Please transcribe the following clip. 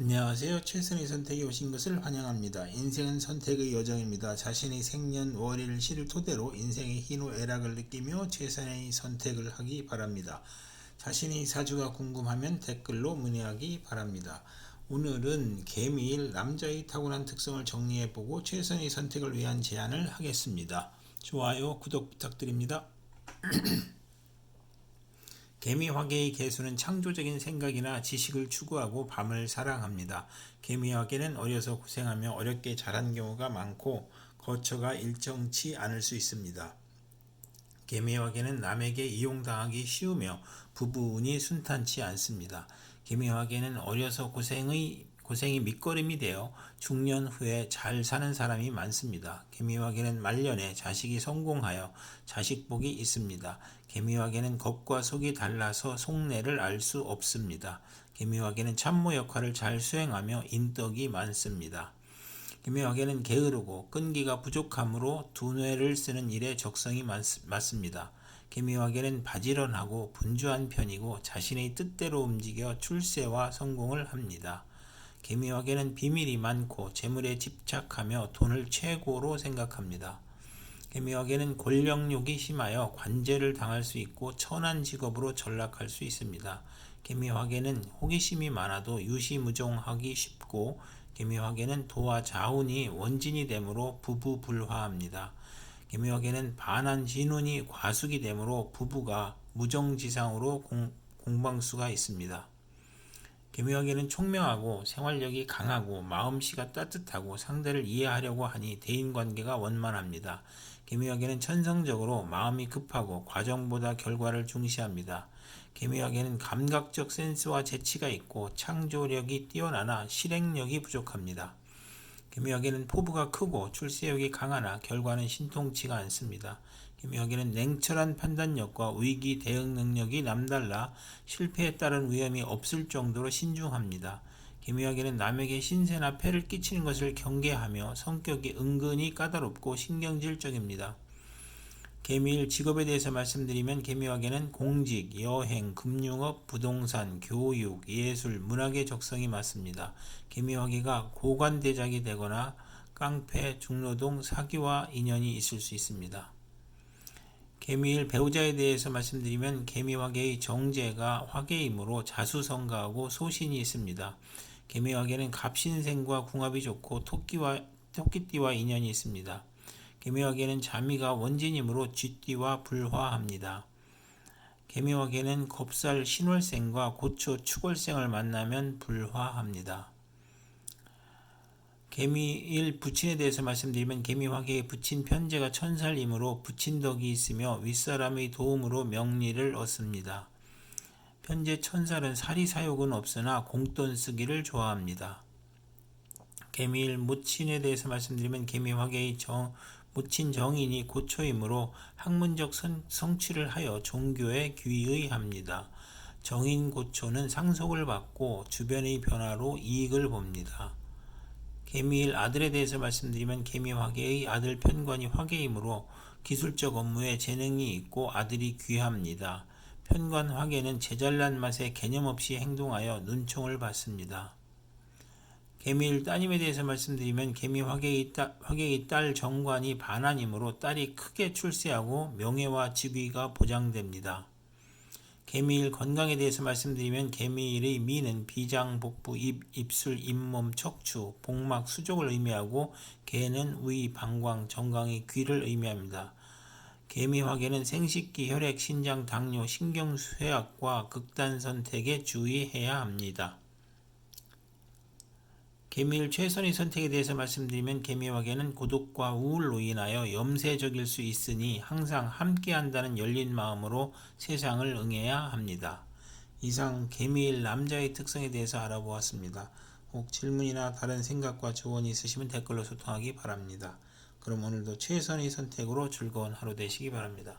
안녕하세요. 최선의 선택에 오신 것을 환영합니다. 인생은 선택의 여정입니다. 자신의 생년 월일 시를 토대로 인생의 희노애락을 느끼며 최선의 선택을 하기 바랍니다. 자신의 사주가 궁금하면 댓글로 문의하기 바랍니다. 오늘은 개미일 남자의 타고난 특성을 정리해보고 최선의 선택을 위한 제안을 하겠습니다. 좋아요, 구독 부탁드립니다. 개미 화개의 개수는 창조적인 생각이나 지식을 추구하고 밤을 사랑합니다. 개미 화개는 어려서 고생하며 어렵게 자란 경우가 많고 거처가 일정치 않을 수 있습니다. 개미 화개는 남에게 이용당하기 쉬우며 부부운이 순탄치 않습니다. 개미 화개는 어려서 고생의 고생이 밑거름이 되어 중년 후에 잘 사는 사람이 많습니다. 개미화개는 말년에 자식이 성공하여 자식복이 있습니다. 개미화개는 겉과 속이 달라서 속내를 알 수 없습니다. 개미화개는 참모 역할을 잘 수행하며 인덕이 많습니다. 개미화개는 게으르고 끈기가 부족하므로 두뇌를 쓰는 일에 적성이 많, 맞습니다. 개미화개는 바지런하고 분주한 편이고 자신의 뜻대로 움직여 출세와 성공을 합니다. 개미화개는 비밀이 많고 재물에 집착하며 돈을 최고로 생각합니다. 개미화개는 권력욕이 심하여 관제를 당할 수 있고 천한 직업으로 전락할 수 있습니다. 개미화개는 호기심이 많아도 유시무종하기 쉽고 개미화개는 도와 자운이 원진이 되므로 부부불화합니다. 개미화개는 반한 진운이 과숙이 되므로 부부가 무정지상으로 공, 공방수가 있습니다. 개미화개는 총명하고 생활력이 강하고 마음씨가 따뜻하고 상대를 이해하려고 하니 대인관계가 원만합니다. 개미화개는 천성적으로 마음이 급하고 과정보다 결과를 중시합니다. 개미화개는 감각적 센스와 재치가 있고 창조력이 뛰어나나 실행력이 부족합니다. 개미화개는 포부가 크고 출세력이 강하나 결과는 신통치가 않습니다. 개미화개는 냉철한 판단력과 위기 대응 능력이 남달라 실패에 따른 위험이 없을 정도로 신중합니다. 개미화개는 남에게 신세나 폐를 끼치는 것을 경계하며 성격이 은근히 까다롭고 신경질적입니다. 개미일 직업에 대해서 말씀드리면 개미화개는 공직, 여행, 금융업, 부동산, 교육, 예술, 문학의 적성이 맞습니다. 개미화개가 고관대작이 되거나 깡패, 중노동, 사기와 인연이 있을 수 있습니다. 개미일 배우자에 대해서 말씀드리면 개미화개의 정제가 화개이므로 자수성가하고 소신이 있습니다. 개미화개는 갑신생과 궁합이 좋고 토끼와 토끼띠와 인연이 있습니다. 개미화개는 자미가 원진이므로 쥐띠와 불화합니다. 개미화개는 겁살 신월생과 고초 축월생을 만나면 불화합니다. 개미일 부친에 대해서 말씀드리면 개미화개의 부친 편제가 천살이므로 부친덕이 있으며 윗사람의 도움으로 명리를 얻습니다. 편제 천살은 사리사욕은 없으나 공돈 쓰기를 좋아합니다. 개미일 무친에 대해서 말씀드리면 개미화개의 정, 무친 정인이 고초이므로 학문적 선, 성취를 하여 종교에 귀의합니다. 정인 고초는 상속을 받고 주변의 변화로 이익을 봅니다. 개미일 아들에 대해서 말씀드리면 개미 화계의 아들 편관이 화계이므로 기술적 업무에 재능이 있고 아들이 귀합니다. 편관 화계는 제잘난 맛에 개념 없이 행동하여 눈총을 받습니다. 개미일 따님에 대해서 말씀드리면 개미 화계의, 따, 화계의 딸 정관이 반환이므로 딸이 크게 출세하고 명예와 직위가 보장됩니다. 개미일 건강에 대해서 말씀드리면 개미일의 미는 비장, 복부, 입, 입술, 잇몸, 척추, 복막, 수족을 의미하고 개는 위, 방광, 정강의 귀를 의미합니다. 개미화개는 생식기, 혈액, 신장, 당뇨, 신경쇠약과 극단 선택에 주의해야 합니다. 개미일 최선의 선택에 대해서 말씀드리면 개미화개는 고독과 우울로 인하여 염세적일 수 있으니 항상 함께한다는 열린 마음으로 세상을 응해야 합니다. 이상 개미일 남자의 특성에 대해서 알아보았습니다. 혹 질문이나 다른 생각과 조언이 있으시면 댓글로 소통하기 바랍니다. 그럼 오늘도 최선의 선택으로 즐거운 하루 되시기 바랍니다.